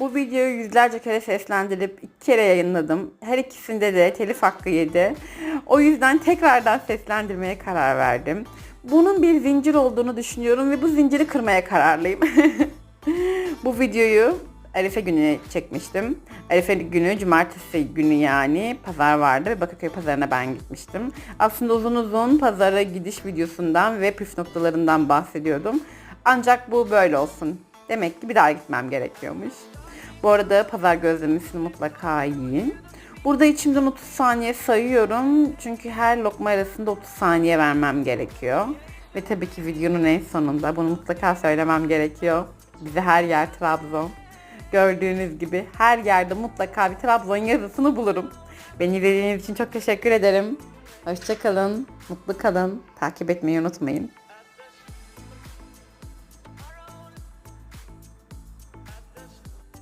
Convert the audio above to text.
Bu videoyu yüzlerce kere seslendirip iki kere yayınladım. Her ikisinde de telif hakkı yedi. O yüzden tekrardan seslendirmeye karar verdim. Bunun bir zincir olduğunu düşünüyorum ve bu zinciri kırmaya kararlıyım. bu videoyu Arife günü çekmiştim. Arife günü cumartesi günü yani pazar vardı ve Bakırköy pazarına ben gitmiştim. Aslında uzun uzun pazara gidiş videosundan ve püf noktalarından bahsediyordum. Ancak bu böyle olsun. Demek ki bir daha gitmem gerekiyormuş. Bu arada pazar gözlemesini mutlaka yiyin. Burada içimden 30 saniye sayıyorum. Çünkü her lokma arasında 30 saniye vermem gerekiyor. Ve tabii ki videonun en sonunda bunu mutlaka söylemem gerekiyor. Bize her yer Trabzon. Gördüğünüz gibi her yerde mutlaka bir Trabzon yazısını bulurum. Beni izlediğiniz için çok teşekkür ederim. Hoşçakalın, mutlu kalın, takip etmeyi unutmayın.